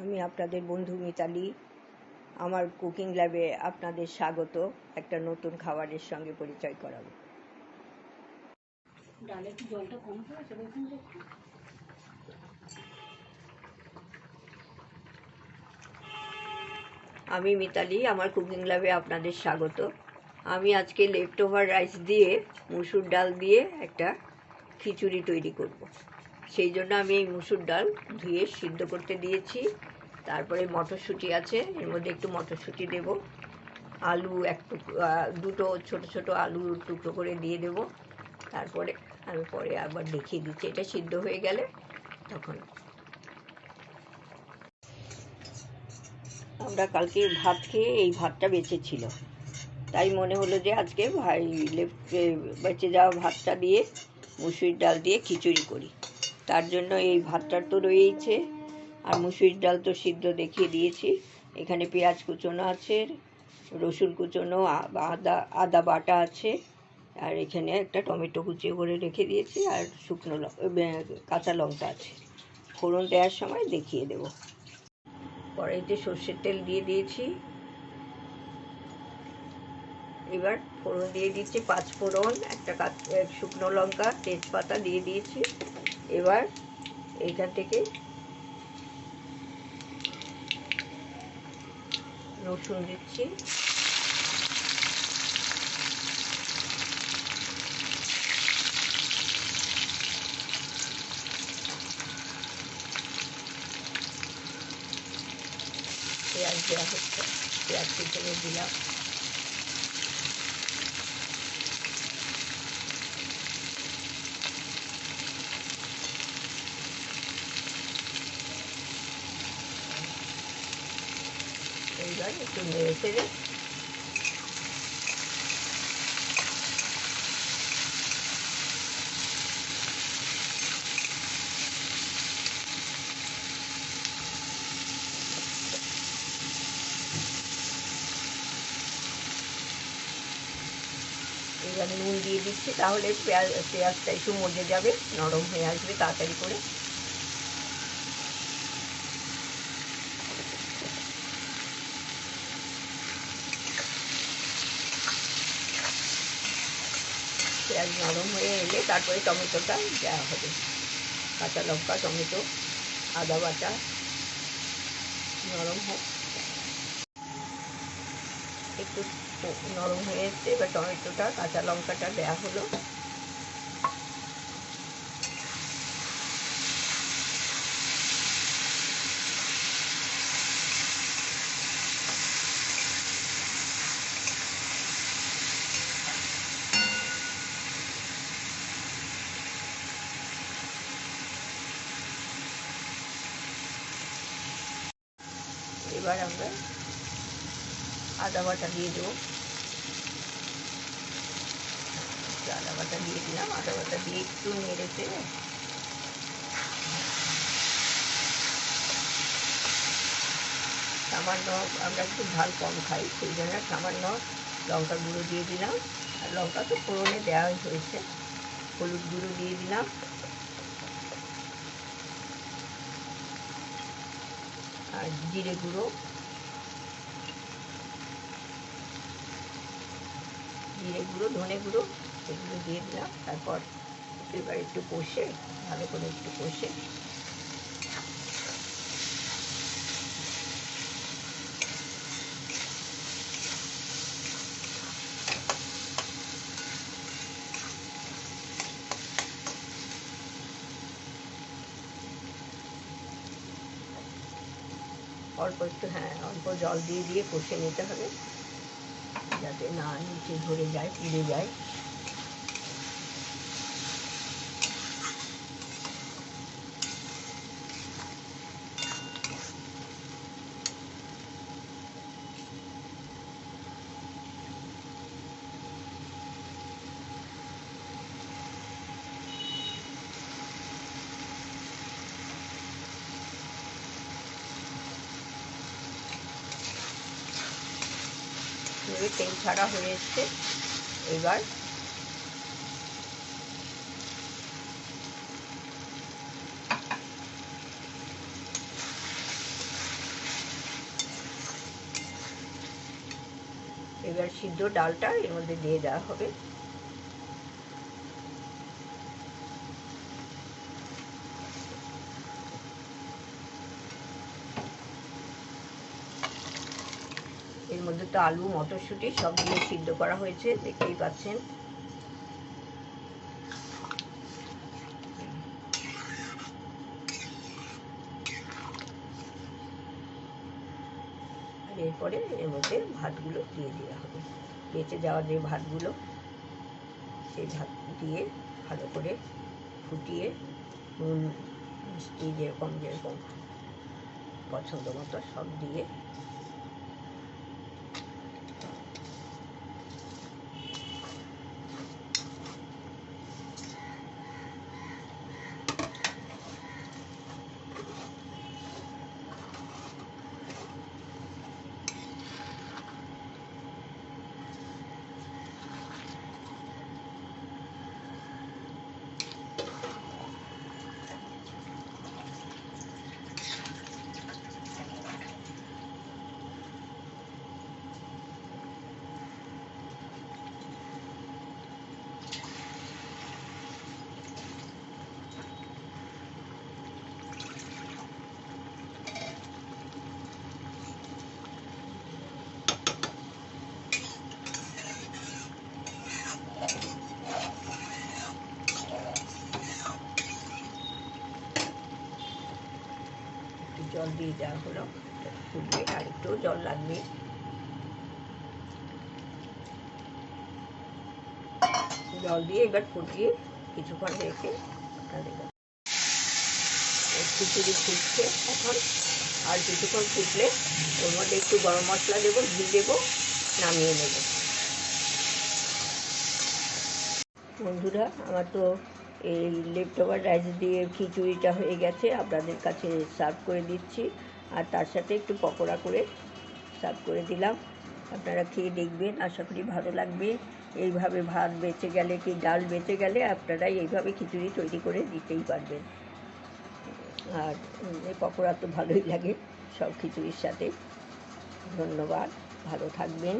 আমি আপনাদের বন্ধু মিতালি। আমার কুকিং ল্যাবে আপনাদের স্বাগত। একটা নতুন খাবারের সঙ্গে পরিচয় করাবো। ডালে কি জলটা কম পড়েছে দেখুন তো আমি মিতালি আমার কুকিং ল্যাবে আপনাদের স্বাগত। আমি আজকে লেফট ওভার রাইস দিয়ে মুসুর ডাল দিয়ে একটা খিচুড়ি তৈরি করব। সেই জন্য আমি এই মুসুর ডাল ধুয়ে সিদ্ধ করতে দিয়েছি। তারপরে মটরশুঁটি আছে, এর মধ্যে একটু মটরশুঁটি দেব। আলু এক দুটো ছোট ছোট আলু টুকরো করে দিয়ে দেব। তারপরে আমি পরে আবার দেখিয়ে দিচ্ছি, এটা সিদ্ধ হয়ে গেলে তখন। আমরা কালকে ভাত খেয়ে এই ভাতটা বেঁচেছিল তাই মনে হলো যে আজকে ভাই বেঁচে যাওয়া ভাতটা দিয়ে মুসুরির ডাল দিয়ে খিচুড়ি করি। তার জন্য এই ভাতটার তো রয়েইছে। আর মুসুরির ডাল তো সিদ্ধ দেখিয়ে দিয়েছি। এখানে পেঁয়াজ কুচোনো আছে, রসুন কুচোনো আদা আদা বাটা আছে। আর এখানে একটা টমেটো কুচিয়ে করে রেখে দিয়েছি। আর শুকনো কাঁচা লঙ্কা আছে। ফোড়ন দেওয়ার সময় দেখিয়ে দেবো। কড়াইতে সর্ষের তেল দিয়ে দিয়েছি। এবার ফোড়ন দিয়ে দিচ্ছি পাঁচ ফোড়ন, একটা শুকনো লঙ্কা, তেজপাতা দিয়ে দিয়েছি। এবার এইখান থেকে রসুন দিচ্ছি। পেঁয়াজ দেওয়া হচ্ছে। পেঁয়াজ দিলাম। এইবার একটু নেড়ে চেড়ে এবার নুন দিয়ে দিচ্ছি, তাহলে পেঁয়াজ, পেঁয়াজটা একটু মজে যাবে, নরম হয়ে আসবে, তাড়াতাড়ি করে। পেঁয়াজ নরম হয়ে এলে তারপরে টমেটোটা দেওয়া হবে। কাঁচা লঙ্কা, টমেটো, আদা বাটা নরম হোক। একটু নরম হয়ে এসছে এবার টমেটোটা, কাঁচা লঙ্কাটা দেওয়া হলো। এবার আমরা আদা বাটা দিয়ে দেবো। আদা বাটা দিয়ে দিলাম। আদা বাটা দিয়ে একটু নেড়ে চেড়ে সামান্য আমরা একটু ঝাল কম খাই, সেই জন্য সামান্য লঙ্কা গুঁড়ো দিয়ে দিলাম। আর লঙ্কা তো ফোড়নে দেওয়াই হয়েছে। হলুদ গুঁড়ো দিয়ে দিলাম। আর জিরে গুঁড়ো। জিরে গুঁড়ো, ধনে গুঁড়ো, এগুলো দিয়ে দিলাম। তারপর এবার একটু কষে, ভালো করে একটু কষে অল্প একটু হ্যাঁ অল্প জল দিয়ে দিয়ে কষে নিতে হবে। যাতে না নিচে ধরে যায়, পুড়ে যায়। এইভাবে তেল ছাড়া হয়ে এসছে। এবার এবার সিদ্ধ ডালটা এর মধ্যে দিয়ে দেওয়া হবে। এর তো আলু, মটরশুঁটি সব দিয়ে সিদ্ধ করা হয়েছে, দেখতেই পাচ্ছেন। এরপরে এর মধ্যে ভাতগুলো দিয়ে দেওয়া হবে। বেঁচে যাওয়া যে ভাতগুলো, সেই ভাত দিয়ে ভালো করে ফুটিয়ে নুন, মিষ্টি যেরকম যেরকম পছন্দ মতো সব দিয়ে একটু জল দিয়ে দেওয়া হলো। ফুটবে আর একটু জল লাগবে। জল দিয়ে এবার ফুটিয়ে কিছুক্ষণ রেখে খিচুড়ি ফুটছে এখন। আর কিছুক্ষণ ফুটলে ওর মধ্যে একটু গরম মশলা দেবো, ঘি দেবো, নামিয়ে নেব। বন্ধুরা, আমার তো এই লেফট ওভার রাইস দিয়ে খিচুড়িটা হয়ে গেছে, আপনাদের কাছে সার্ভ করে দিচ্ছি। আর তার সাথে একটু পকোড়া করে সার্ভ করে দিলাম। আপনারা খেয়ে দেখবেন, আশা করি ভালো লাগবে। এইভাবে ভাত বেঁচে গেলে কি ডাল বেঁচে গেলে আপনারা এইভাবে খিচুড়ি তৈরি করে দিতেই পারবেন। আর এই পকোড়া তো ভালোই লাগে, সব খিচুড়ির সাথে। ধন্যবাদ, ভালো থাকবেন।